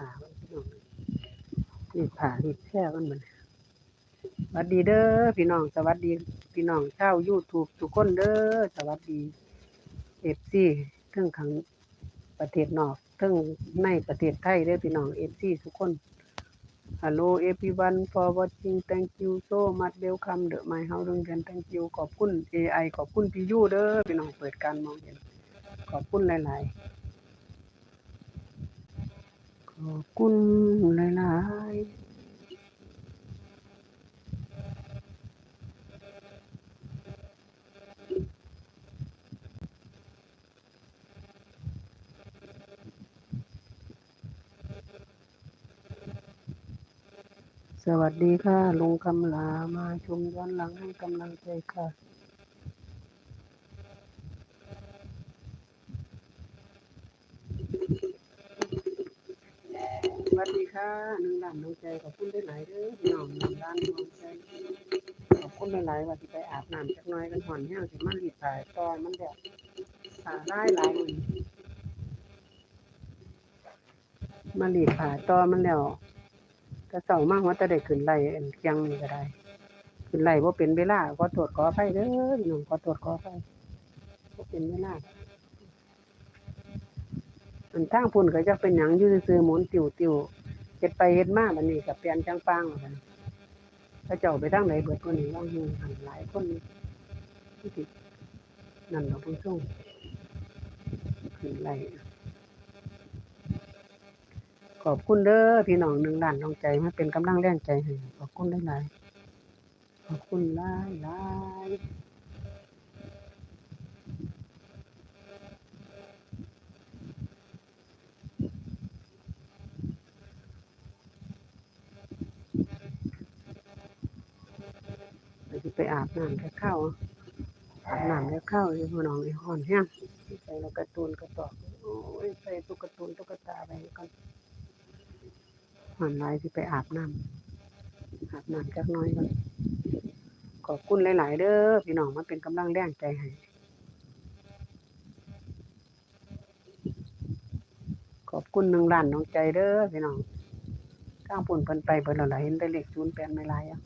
ผ่ามันพี่น้องรีดผ่ารีดแช่มันมันสวัสดีเด้อพี่น้องสวัสดีพี่น้องชาว YouTube ทุกคนเด้อสวัสดี FC เทั้งขังประเทศนอกทั้งในประเทศไทยเด้อพี่น้อง FC ทุกคน Hello everyone for watching thank you so much welcome the my house โรงเรียน thank you ขอบคุณ AI ขอบคุณพี่ยูเด้อพี่น้องเปิดการมองเห็นขอบคุณหลาย ๆ ขอบคุณหลายๆสวัสดีค่ะ ลุงคำลามาชมย้อนหลังให้กำลังใจค่ะ วัสดีค่ะหนึ่งล้านน้องใจขอบคุณได้หลายเด้อพี่น้องหนึ่งล้านน้องใจขอบคุณหลายๆว่าที่ไปอาบน้ำจักหน้อยกันหอนแห้งสิมันรีดผายตอนมันแบบผาได้หลายมันมารีดผาตอมันแล้วก็เศร้ามากว่าจะได้ขึ้นไล่อันเคียงนี่ก็ได้ขึ้นไล่ว่าเป็นเวลาก็ตรวจขออภัยเด้อน้องขอตรวจขออภัยว่าเป็นเวลา นทางพุ่นก็จะเป็นหยังยู่ซื่อหมุนติวติวเฮ็ดไปเฮ็ดมาบัดนี้ก็เปลี่ยนจังปางแล้วกันถ้าเจ้าไปทางไหนเบิดคนนี้ว่างยู่หันหลายคนที่สินั่นเราะผู้ชมขึ้นไล่ขอบคุณเด้อพี่น้องหนึ่งล้านน้องใจมาเป็นกำลังแรงใจให้ขอบคุณหลายขอบคุณหลายหลาย ไปสิไปอาบน้ำแล้วเข้าอาบน้ำแล้วเข้าอยู่พี่น้องไอ้หอนแห้งใส่แล้วการ์ตูนกระตอกโอ้ยใส่ตุ๊กตาตุ๊กตาไปก่อนหอนลายสิไปอาบน้ำอาบน้ำจักหน้อยก่อนขอบคุณหลาย ๆ เด้อพี่น้องมาเป็นกำลังแรงใจให้ขอบคุณหนึ่งล้านน้องใจเด้อพี่น้องข้างปุ่นเพิ่นไปเพิ่นและเห็นได้เลขศูนย์แปดไม่หลายอะ